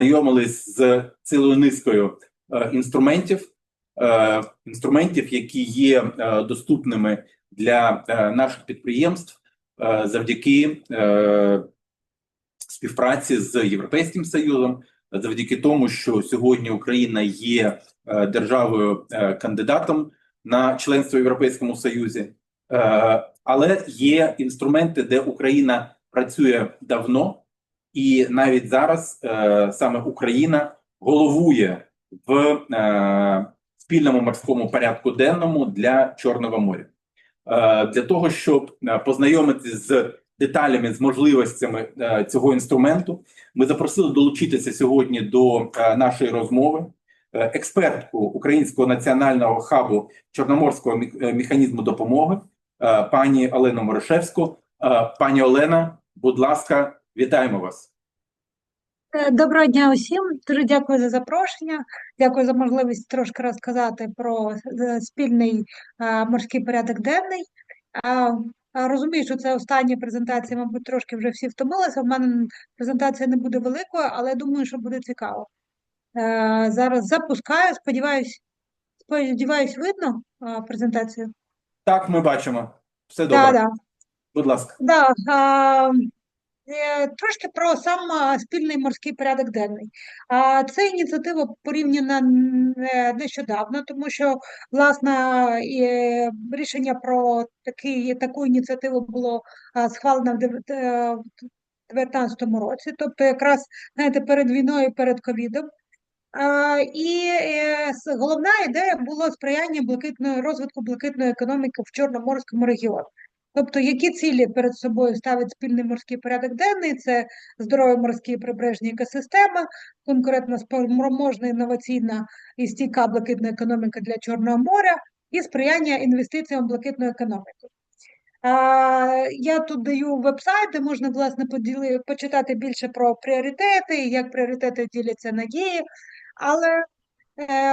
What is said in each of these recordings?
знайомились з цілою низкою е, інструментів, е, інструментів, які є е, доступними для наших підприємств завдяки співпраці з Європейським Союзом, завдяки тому, що сьогодні Україна є державою кандидатом на членство в Європейському Союзі, але є інструменти, де Україна працює давно, і навіть зараз е, саме Україна головує в е, спільному морському порядку денному для Чорного моря. Е, для того, щоб е, познайомитися з деталями, з можливостями е, цього інструменту, ми запросили долучитися сьогодні до е, нашої розмови е, експертку Українського національного хабу Чорноморського е, механізму допомоги, пані Олену Морошевську. Пані Олена, будь ласка, вітаємо вас. Е, Доброго дня усім. Дуже дякую за запрошення. Дякую за можливість трошки розказати про е, спільний е, морський порядок денний. Розумію, що це остання презентація, мабуть, трошки вже всі втомилися. У мене презентація не буде великою, але я думаю, що буде цікаво. Зараз запускаю. Сподіваюсь, сподіваюсь, видно презентацію. Так, ми бачимо. Все добре. Так, так. Будь ласка. Да, трошки про сам спільний морський порядок денний. А, Це ініціатива порівняно н- е, нещодавно, тому що власне е, рішення про такий, таку ініціативу було схвалено в дев- е, 2019 році, тобто якраз знаєте, перед війною, перед ковідом. І е, головна ідея було сприяння блакитної розвитку блакитної економіки в Чорноморському регіоні. Тобто, які цілі перед собою ставить спільний морський порядок денний? Це здорові морські і прибережні екосистеми, конкурентно спроможна інноваційна і стійка блакитна економіка для Чорного моря і сприяння інвестиціям в блакитну економіку. Я тут даю веб-сайт, де можна власне поділи, почитати більше про пріоритети, як пріоритети діляться на дії. Але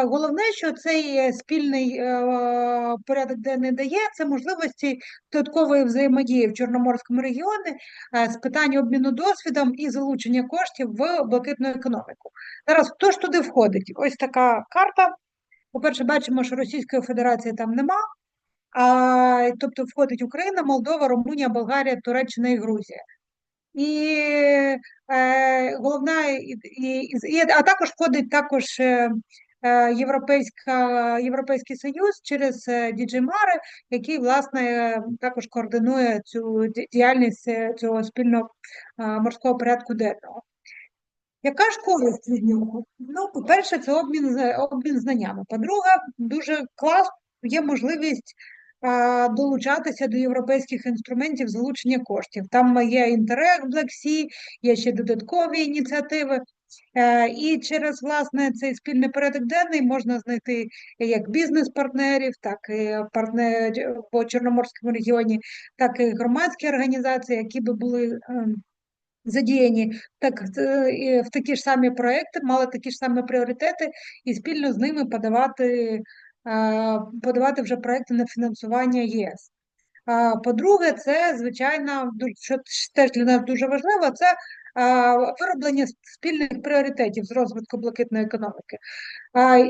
головне, що цей е, спільний е, порядок денний дає, це можливості додаткової взаємодії в Чорноморському регіоні е, з питань обміну досвідом і залучення коштів в блакитну економіку. Зараз хто ж туди входить? Ось така карта. По-перше, бачимо, що Російської Федерації там нема. А, тобто входить Україна, Молдова, Румунія, Болгарія, Туреччина і Грузія. І е, головна і, і, і, а також входить також е, е, Європейська, Європейський Союз через е, Mare, який власне е, також координує цю діяльність е, цього спільного е, морського порядку денного. Яка ж користь від нього? Ну, по-перше, це обмін, обмін знаннями. По-друге, дуже класно є можливість а, долучатися до європейських інструментів залучення коштів. Там є Interreg Black Sea, є ще додаткові ініціативи. Е, І через власне цей спільний порядок денний можна знайти як бізнес-партнерів, так і партнерів по Чорноморському регіоні, так і громадські організації, які би були ем, задіяні так, е, в такі ж самі проекти, мали такі ж самі пріоритети, і спільно з ними подавати, е, подавати вже проекти на фінансування ЄС. А, По-друге, це звичайно, що теж для нас дуже важливо, це вироблення спільних пріоритетів з розвитку блакитної економіки.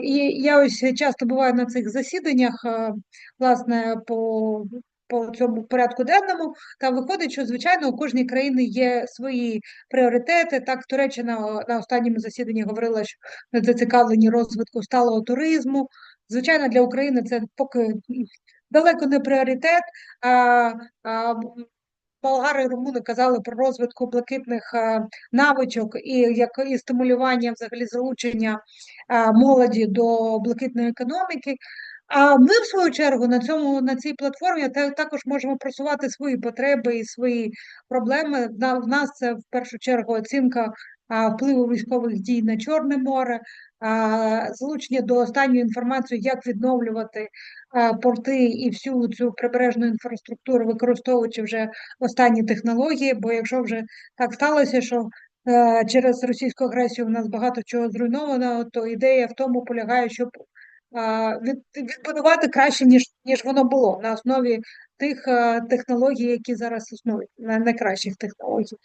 І я ось часто буваю на цих засіданнях, власне, по, по цьому порядку денному, та виходить, що звичайно у кожній країни є свої пріоритети. Так, Туреччина на останньому засіданні говорила, що не зацікавлені розвитку сталого туризму. Звичайно, для України це поки далеко не пріоритет. А, а, болгари румуни казали про розвитку блакитних навичок і як і стимулювання взагалі залучення молоді до блакитної економіки. А ми, в свою чергу, на цьому на цій платформі та- також можемо просувати свої потреби і свої проблеми. В нас це в першу чергу оцінка впливу військових дій на Чорне море, залучення до останньої інформації, як відновлювати порти і всю цю прибережну інфраструктуру, використовуючи вже останні технології. Бо якщо вже так сталося, що е, через російську агресію в нас багато чого зруйновано, то ідея в тому полягає, щоб від, відбудувати краще, ніж, ніж воно було на основі тих е, технологій, які зараз існують, на найкращих технологій.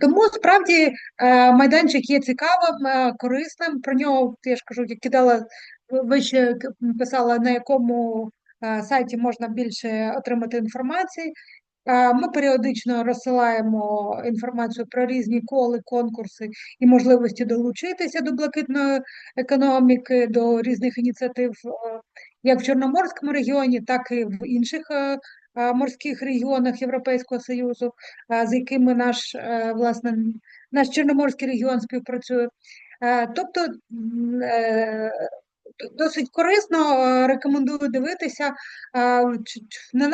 Тому справді е, майданчик є цікавим, е, корисним. Про нього я ж кажу, я кидала вище писала, на якому е, сайті можна більше отримати інформації. Ми періодично розсилаємо інформацію про різні коли, конкурси і можливості долучитися до блакитної економіки, до різних ініціатив, як в Чорноморському регіоні, так і в інших морських регіонах Європейського Союзу, е, з якими наш е, власне наш Чорноморський регіон співпрацює. Е, Тобто е, досить корисно, е, рекомендую дивитися. Е,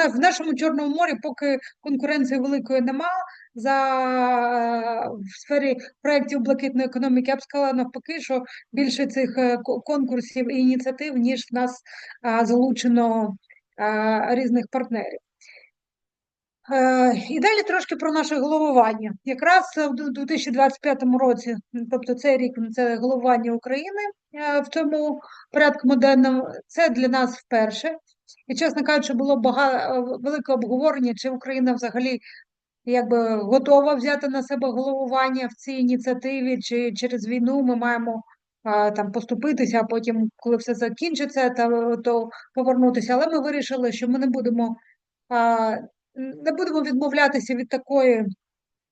В нашому Чорному морі поки конкуренції великої нема за е, в сфері проєктів блакитної економіки. Я б сказала навпаки, що більше цих е, конкурсів і ініціатив, ніж в нас е, залучено е, різних партнерів. Е, І далі трошки про наше головування. Якраз в 2025 році, тобто цей рік, це головування України е, в цьому порядку денному, це для нас вперше. І, чесно кажучи, було багато велике обговорення, чи Україна взагалі якби готова взяти на себе головування в цій ініціативі, чи через війну ми маємо там поступитися, а потім, коли все закінчиться, та, то повернутися. Але ми вирішили, що ми не будемо, не будемо відмовлятися від такої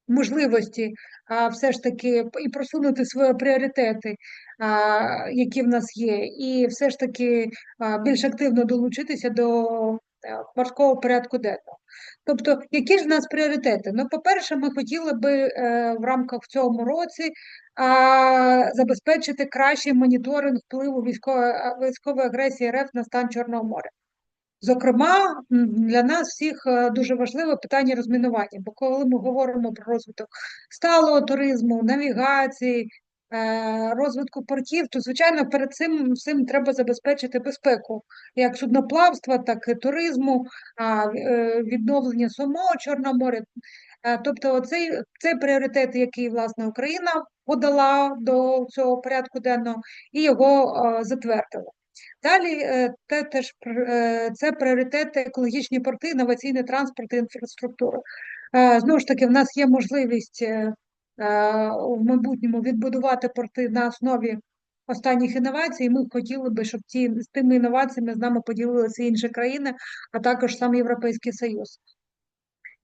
можливості а, все ж таки і просунути свої пріоритети, а, які в нас є, і все ж таки а, більш активно долучитися до е, морського порядку денного. Тобто, які ж в нас пріоритети? Ну, по-перше, ми хотіли би е, в рамках в цьому році а, забезпечити кращий моніторинг впливу військової, військової агресії РФ на стан Чорного моря. Зокрема, для нас всіх е, дуже важливе питання розмінування, бо коли ми говоримо про розвиток сталого туризму, навігації, е, розвитку портів, то звичайно перед цим всім треба забезпечити безпеку як судноплавства, так і туризму, е, відновлення самого Чорного моря. Тобто, цей, цей пріоритет, який власне Україна подала до цього порядку денного, і його затвердила. Далі е, те теж е, це пріоритети екологічні порти, інноваційний транспорт і інфраструктура. Е, Знову ж таки, в нас є можливість е, е, в майбутньому відбудувати порти на основі останніх інновацій. Ми хотіли би, щоб ті з тими інноваціями з нами поділилися інші країни, а також сам Європейський Союз.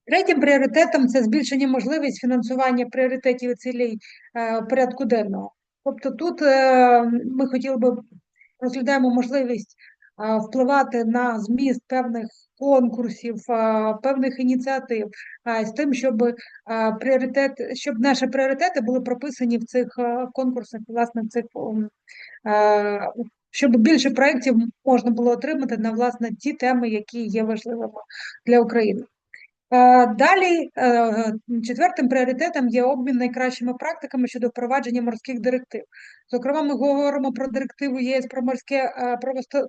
Третім пріоритетом це збільшення можливість фінансування пріоритетів і цілей порядку денного. Тобто тут ми хотіли би розглядаємо можливість впливати на зміст певних конкурсів, певних ініціатив з тим, щоб пріоритет, щоб наші пріоритети були прописані в цих конкурсах, власне, в цих щоб більше проєктів можна було отримати на власне ті теми, які є важливими для України. Е, Далі е, четвертим пріоритетом є обмін найкращими практиками щодо впровадження морських директив. Зокрема, ми говоримо про директиву ЄС про морське е,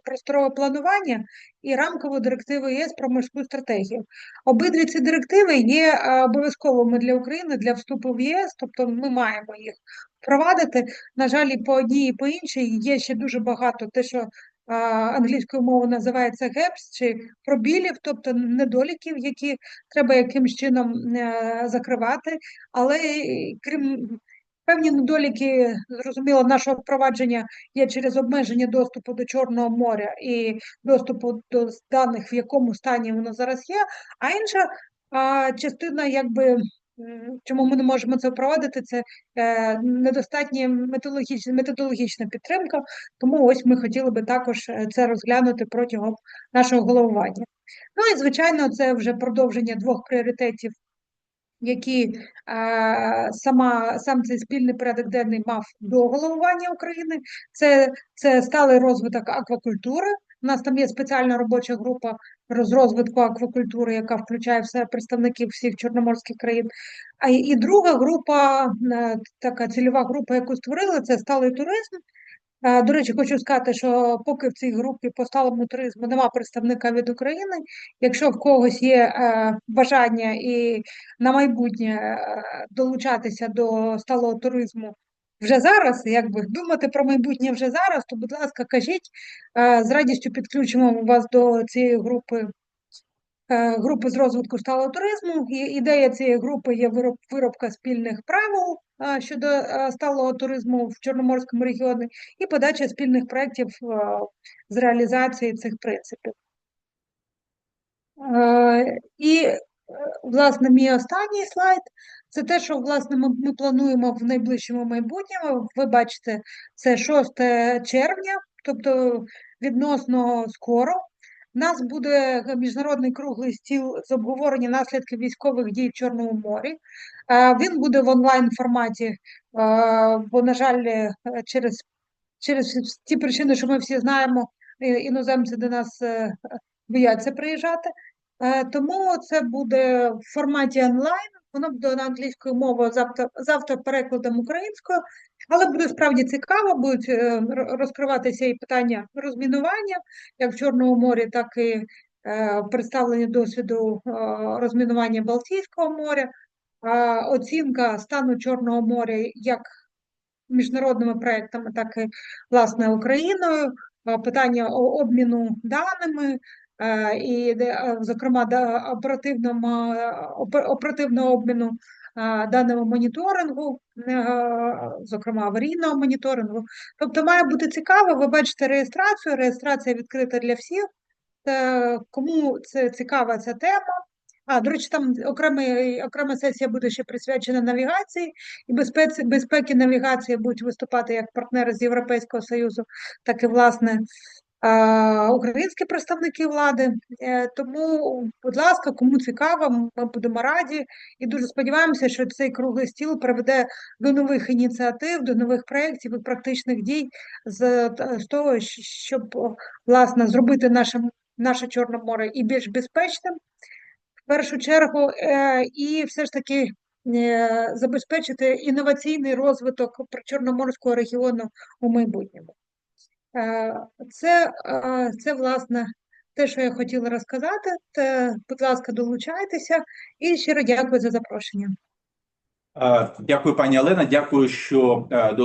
просторове планування і рамкову директиву ЄС про морську стратегію. Обидві ці директиви є обов'язковими для України для вступу в ЄС, тобто ми маємо їх впровадити. На жаль, і по одній, і по іншій є ще дуже багато те, що англійською мовою називається gaps, чи пробілів, тобто недоліків, які треба якимось чином е, закривати. Але крім певні недоліки, зрозуміло, нашого впровадження є через обмеження доступу до Чорного моря і доступу до даних, в якому стані воно зараз є. А інша частина, якби. Чому ми не можемо це впровадити? Це е, недостатня методологічна, методологічна підтримка, тому ось ми хотіли би також е, це розглянути протягом нашого головування. Ну і звичайно, це вже продовження двох пріоритетів, які е, сама сам цей спільний порядок денний мав до головування України. Це, це сталий розвиток аквакультури. У нас там є спеціальна робоча група з розвитку аквакультури, яка включає все представників всіх чорноморських країн. А і друга група, е, така цільова група, яку створили, це сталий туризм. Е, До речі, хочу сказати, що поки в цій групі по сталому туризму нема представника від України. Якщо в когось є е, бажання і на майбутнє долучатися до сталого туризму вже зараз, якби думати про майбутнє вже зараз, то, будь ласка, кажіть, е, з радістю підключимо вас до цієї групи е, групи з розвитку сталого туризму. І ідея цієї групи є виробка спільних правил е, щодо сталого туризму в Чорноморському регіоні і подача спільних проєктів з реалізації цих принципів. І, власне, мій останній слайд це те, що власне ми, ми плануємо в найближчому майбутньому. Ви бачите, це 6 червня, тобто відносно скоро. У нас буде міжнародний круглий стіл з обговорення наслідків військових дій в Чорному морі. Е, Він буде в онлайн форматі, е, бо, на жаль, е, через, через ті причини, що ми всі знаємо, е, іноземці до нас е, бояться приїжджати. Е, Тому це буде в форматі онлайн, воно буде на англійською мовою завтра, завтра перекладом українською, але буде справді цікаво, будуть е, розкриватися і питання розмінування, як в Чорному морі, так і е, представлення досвіду розмінування Балтійського моря, оцінка стану Чорного моря як міжнародними проектами, так і власне Україною, питання обміну даними. Е, І, е, зокрема, да, оперативному, е, опе- оперативного обміну е, даними моніторингу, зокрема аварійного моніторингу. Тобто має бути цікаво. Ви бачите реєстрацію. Реєстрація відкрита для всіх. Кому це цікава ця тема. А, до речі, там окремий, окрема сесія буде ще присвячена навігації і безпеці, безпеки навігації будуть виступати як партнери з Європейського Союзу, так і власне українські представники влади. Е, Тому, будь ласка, кому цікаво, ми будемо раді і дуже сподіваємося, що цей круглий стіл приведе до нових ініціатив, до нових проєктів і практичних дій з, з того, щоб власне зробити наше, наше Чорне море і більш безпечним в першу чергу, е, і все ж таки е, забезпечити інноваційний розвиток Чорноморського регіону у майбутньому. Е, Це, е, це власне те, що я хотіла розказати. Те, будь ласка, долучайтеся і щиро дякую за запрошення. Е, Дякую, пані Олена. Дякую, що долучилися